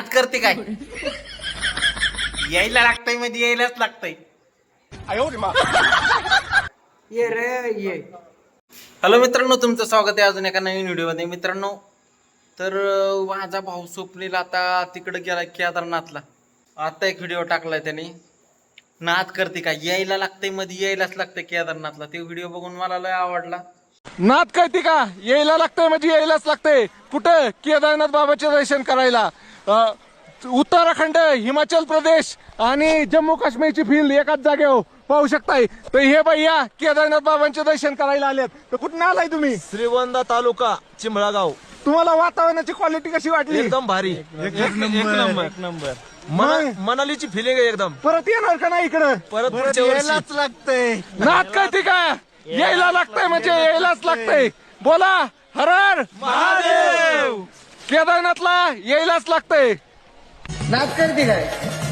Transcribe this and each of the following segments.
नाद करते काय? यायला लागतंय म्हणजे यायलाच लागतंय. ये रे ये. हॅलो मित्रांनो तुमचं स्वागत आहे अजून एका नवीन व्हिडिओमध्ये. मित्रांनो तर अं, माझा भाऊ स्वप्नील आता तिकडे गेला केदारनाथला. आता एक व्हिडिओ टाकलाय त्याने. नाद करते का यायला लागतंयमध्ये यायलाच लागतंय केदारनाथला. ते व्हिडिओ बघून मला लय आवडला. नात कळते का? यायला लागतंय म्हणजे यायलाच लागतंय. कुठं? केदारनाथ बाबाचे दर्शन करायला. उत्तराखंड हिमाचल प्रदेश आणि जम्मू काश्मीरची फील्ड एकाच जागेवर. पाहू शकताय. तर हे भैया केदारनाथ बाबांचे दर्शन करायला आलेत. तर कुठून आलाय तुम्ही? श्रीगोंदा तालुका चिंबळा गाव तुम्हाला वातावरणाची क्वालिटी कशी वाटली? एकदम भारी. एक नंबर. एक नंबर. मना- मनालीची फिलिंग आहे एकदम. परत येणार का नाही इकडं? परत पुढच्या वर्षी. लागतंय. नात कळते का? यायला लागतंय म्हणजे यायलाच लागतंय. बोला हर हर महादेव! केदारनाथला यायलाच लागतंय. नाच करते काय?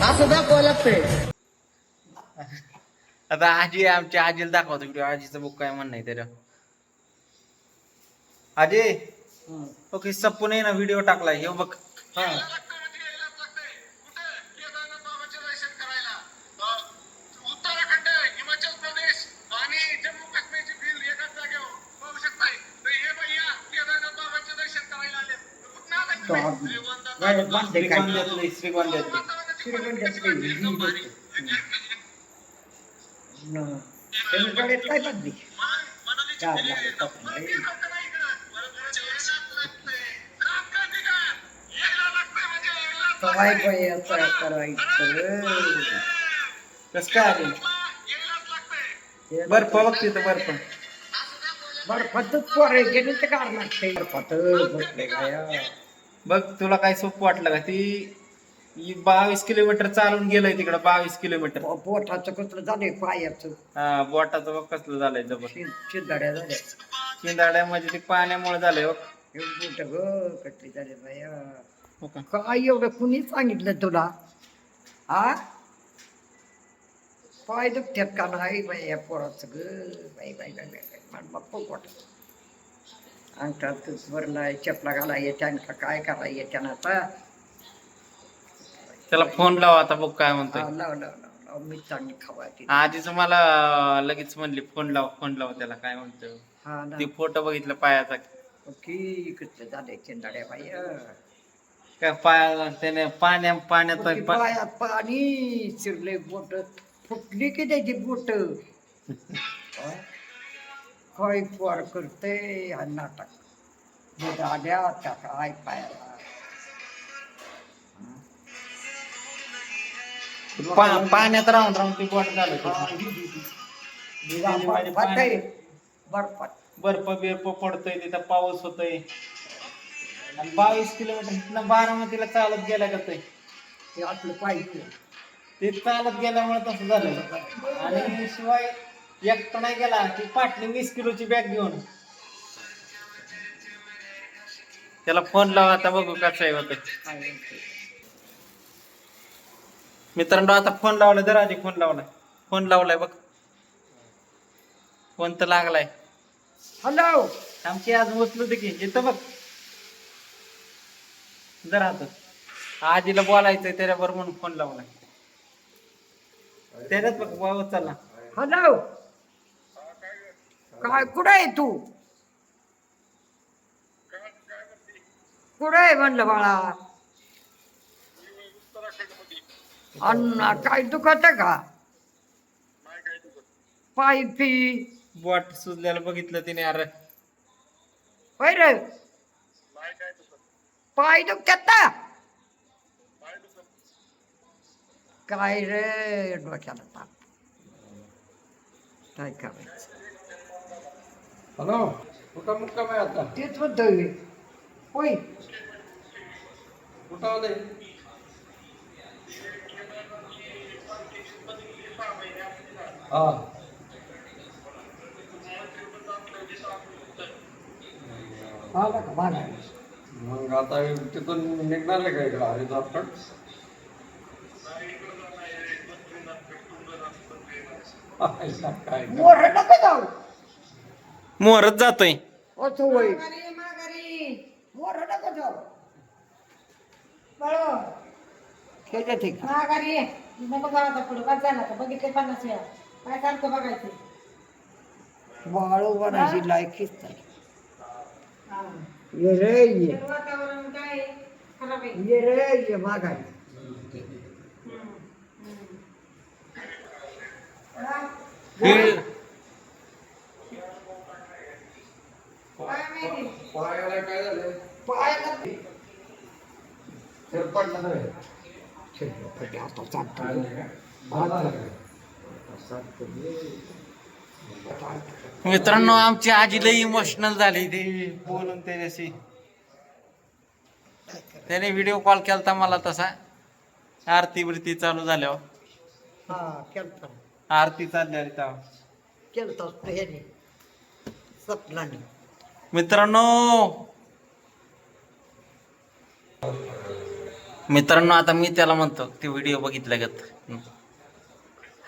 असं दाखवावं लागतंय. आता आजी आमच्या आजीला दाखवतो व्हिडिओ आजीचं बुक काय म्हणणं आहे त्याच्या आजी? ओके सप्पून ना व्हिडिओ टाकलाय. हे बघ. उत्तराखंड श्रीगोंद्यातलं श्रीगोंद्यातलं ही काय चार लाख. काय करायचं कस काय आली बर्फ बघ तिथं बर्फ बर्फातच पोरे गेले तर कार लागते बर्फातच बसले गाया बघ तुला काय सोपं वाटलं का ती ही बावीस किलोमीटर चालून गेलंय तिकडं बावीस किलोमीटर पो- पोटाचं कसलं झालंय पायाचं हा बोटाचं बघ कसलं झालंय जबर शि- शिंदाड्या झाल्या चिंदाड्यामध्ये ते पाण्यामुळे झालंय बघ हे बोट ग कसली झाले बाया हो का? काय एवढं कुणी सांगितलं तुला आ पाय दुखत्यात का नाही बाई या पोराचं ग बाई बाई बाई बाई बाई मला बाप्पा वाटत अंगठात भरलाय चपला घाला येत्या का काय करा येत्या ना आता? त्याला फोन लावा आता बघ काय म्हणतोय. हा, लाव लाव लाव लाव. मी चांगली खावायची आजीच मला लगेच म्हणली फोन लाव फोन लाव त्याला काय म्हणतोय. हा ना ती फोटो बघितला पायाचा. की कसलं झालंय चिंदाड्या बाई काय पाया त्याने पाण्या पाण्यात ती पायात पाणी चिरले बोट. फुटली की त्याची बोट? काय पोर करते हा नाटक. बोट आल्या त्या काय पायाला. पा- पाण्यात राहून राहून ती बोट झालं बर्फात आहे. बर्फात. बर्फ बिर्फ पडतोय तिथं पाऊस होतोय. आणि बावीस किलोमीटर इथनं बारामतीला चालत गेल्या का ते? ते आपलं पाहिजे. ते चालत गेल्यामुळे तसं झालं. आणि शिवाय एकटा नाही गेला ती पाटली वीस किलोची बॅग घेऊन. त्याला फोन लावा आता बघू कसं आहे होतं. मित्रांनो आता फोन लावलाय जरा आधी फोन लावलाय फोन लावलाय बघ. फोन तर लागलाय. हॅलो आमची आज उचलू दे की येतं बघ. जरा आता. आजीला बोलायचंय त्याच्याबरोबर म्हणून फोन लावलाय. त्याच्यात बघ चला. हॅलो काय कुठं आहे तू? कुठं आहे म्हणलं बाळा? अण्णा काय दुखत का? पाय पी. बोट सुजल्याला बघितलं तिने अरे. होय रे. पाय दुखतात ना. काय रे डोक्याला ताप. काय करायचं? हॅलो कुठं मुक्काम आहे आता। तेच म्हणतोय होय. कुठं आले? हा. आला का बाळा मग आता तिथून निघणार आहे का इकडं? हरिद्वारकड? काय मोर नको जाऊ. मोहरच जातोय. असं बघितले पन्नास वेळा. काय सारखं बघायचं. वाळू बनायची लायकीच नाही हा. ये रे ये. तर वातावरण काय आहे? खराब आहे. ये रे ये माघारी काय माहिती पायाला काय झालं? पायाला तर पडलं? मित्रांनो आमची आजी लई इमोशनल झाली ते. बोलून त्याच्याशी. त्याने व्हिडिओ कॉल केलता मला तसा. आरती बिरती चालू झाल्यावर. हा आरती चालली तेव्हा केलता असतो ह्याने सपनाने मित्रांनो. मित्रांनो आता मी त्याला म्हणतो ते व्हिडिओ बघितला गत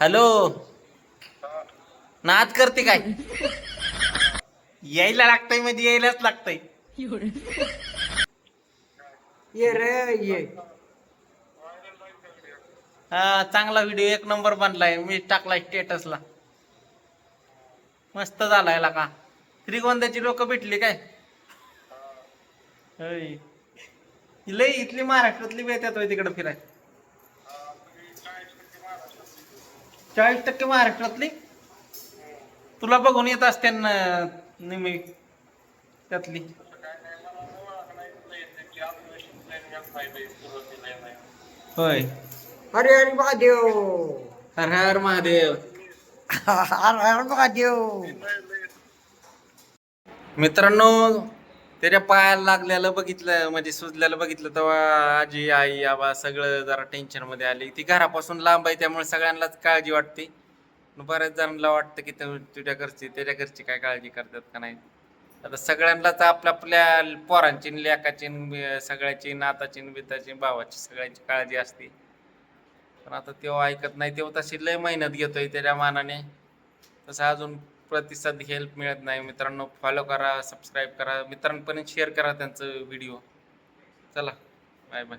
हॅलो नाद करते काय? यायला लागतंय म्हणजे यायलाच लागतंय. ये रे ये. हा चांगला व्हिडिओ एक नंबर बनलाय मी टाकलाय स्टेटसला मस्त झालाय का? श्रीगोंद्याची लोक भेटली काय? होय. ही लई इथली महाराष्ट्रातली बी येतात होय तिकडे फिराय. चाळीस टक्के महाराष्ट्रातली? तुला बघून येत असते ना त्यातली. होय. हरे हरे महादेव. हर हर महादेव. हर हर महादेव. मित्रांनो त्याच्या पायाला लागलेलं बघितलं म्हणजे सुजलेलं बघितलं तेव्हा आजी आई आबा सगळं जरा टेन्शनमध्ये आली. ती घरापासून लांब आहे त्यामुळे सगळ्यांनाच काळजी वाटते. बऱ्याच जणांना वाटतं की तुझ्या घरची त्याच्या घरची काय काळजी करतात का नाही? आता सगळ्यांनाच आपल्या आपल्या पोरांची लेकाची सगळ्याची नाताची न बिताची भावाची सगळ्यांची काळजी असते. पण आता तेव्हा ऐकत नाही तेव्हा तशी लय मेहनत घेतोय त्याच्या मानाने. तसं अजून प्रतिसाद हेल्प मिळत नाही. मित्रांनो फॉलो करा सबस्क्राईब करा. मित्रांपर्यंत शेअर करा त्यांचं व्हिडिओ चला बाय बाय